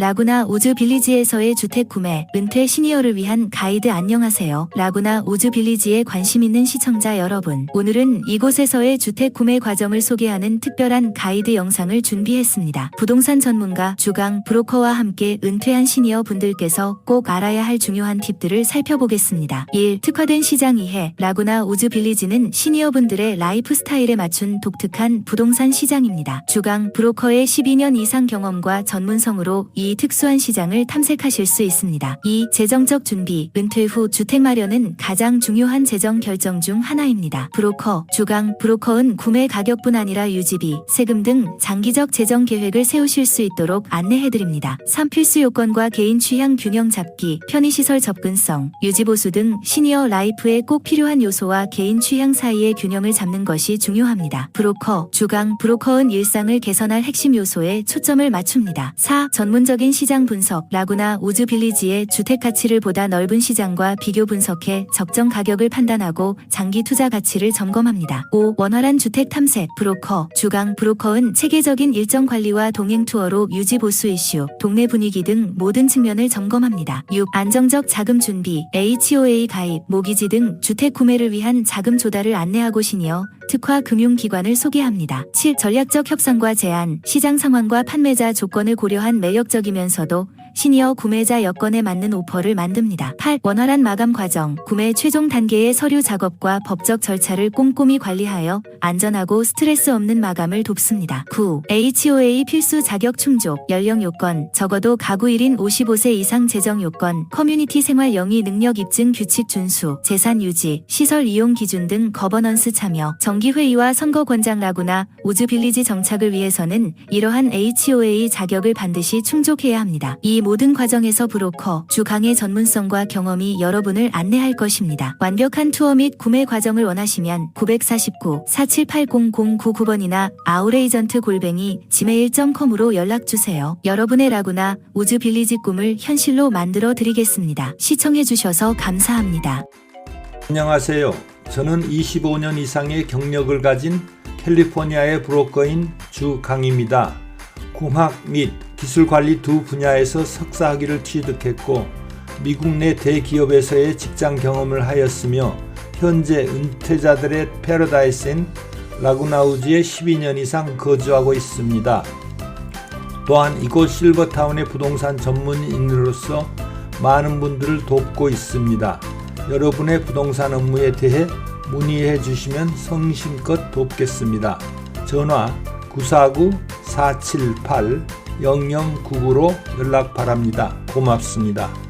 라구나 우즈 빌리지에서의 주택 구매, 은퇴 시니어를 위한 가이드 안녕하세요. 라구나 우즈 빌리지에 관심 있는 시청자 여러분. 오늘은 이곳에서의 주택 구매 과정을 소개하는 특별한 가이드 영상을 준비했습니다. 부동산 전문가 주강 브로커와 함께 은퇴한 시니어 분들께서 꼭 알아야 할 중요한 팁들을 살펴보겠습니다. 1. 특화된 시장 이해. 라구나 우즈 빌리지는 시니어 분들의 라이프 스타일에 맞춘 독특한 부동산 시장입니다. 주강 브로커의 12년 이상 경험과 전문성으로 이 특수한 시장을 탐색하실 수 있습니다. 2. 재정적 준비. 은퇴 후 주택 마련은 가장 중요한 재정 결정 중 하나입니다. 브로커, 주강 브로커는 구매 가격뿐 아니라 유지비, 세금 등 장기적 재정 계획을 세우실 수 있도록 안내해드립니다. 3. 필수 요건과 개인 취향 균형 잡기, 편의시설 접근성, 유지보수 등 시니어 라이프에 꼭 필요한 요소와 개인 취향 사이의 균형을 잡는 것이 중요합니다. 브로커, 주강 브로커는 일상을 개선할 핵심 요소에 초점을 맞춥니다. 4. 전문적 인 시장 분석, 라구나 우즈 빌리지의 주택 가치를 보다 넓은 시장과 비교 분석해 적정 가격을 판단하고 장기 투자 가치를 점검합니다. 5. 원활한 주택 탐색, 브로커, 주강 브로커는 체계적인 일정 관리와 동행 투어로 유지 보수 이슈, 동네 분위기 등 모든 측면을 점검합니다. 6. 안정적 자금 준비, HOA 가입, 모기지 등 주택 구매를 위한 자금 조달을 안내하고 시니어 특화 금융기관을 소개합니다. 7. 전략적 협상과 제한, 시장 상황과 판매자 조건을 고려한 매력적이면서도 시니어 구매자 여건에 맞는 오퍼를 만듭니다. 8. 원활한 마감 과정, 구매 최종 단계의 서류 작업과 법적 절차를 꼼꼼히 관리하여 안전하고 스트레스 없는 마감을 돕습니다. 9. HOA 필수 자격 충족, 연령 요건, 적어도 가구 1인 55세 이상 재정 요건, 커뮤니티 생활 영위 능력 입증 규칙 준수, 재산 유지, 시설 이용 기준 등 거버넌스 참여, 정기회의와 선거권장 라구나 우즈 빌리지 정착을 위해서는 이러한 HOA 자격을 반드시 충족해야 합니다. 이 모든 과정에서 브로커, 주강의 전문성과 경험이 여러분을 안내할 것입니다. 완벽한 투어 및 구매 과정을 원하시면 949-4780-099번이나 아우레이전트 골뱅이 gmail.com으로 연락주세요. 여러분의 라구나 우즈 빌리지 꿈을 현실로 만들어 드리겠습니다. 시청해주셔서 감사합니다. 안녕하세요. 저는 25년 이상의 경력을 가진 캘리포니아의 브로커인 주강입니다. 공학 및 기술 관리 두 분야에서 석사 학위를 취득했고 미국 내 대기업에서의 직장 경험을 하였으며 현재 은퇴자들의 패러다이스인 라구나우즈에 12년 이상 거주하고 있습니다. 또한 이곳 실버타운의 부동산 전문인으로서 많은 분들을 돕고 있습니다. 여러분의 부동산 업무에 대해 문의해 주시면 성심껏 돕겠습니다. 전화 949-478-0099로 연락 바랍니다. 고맙습니다.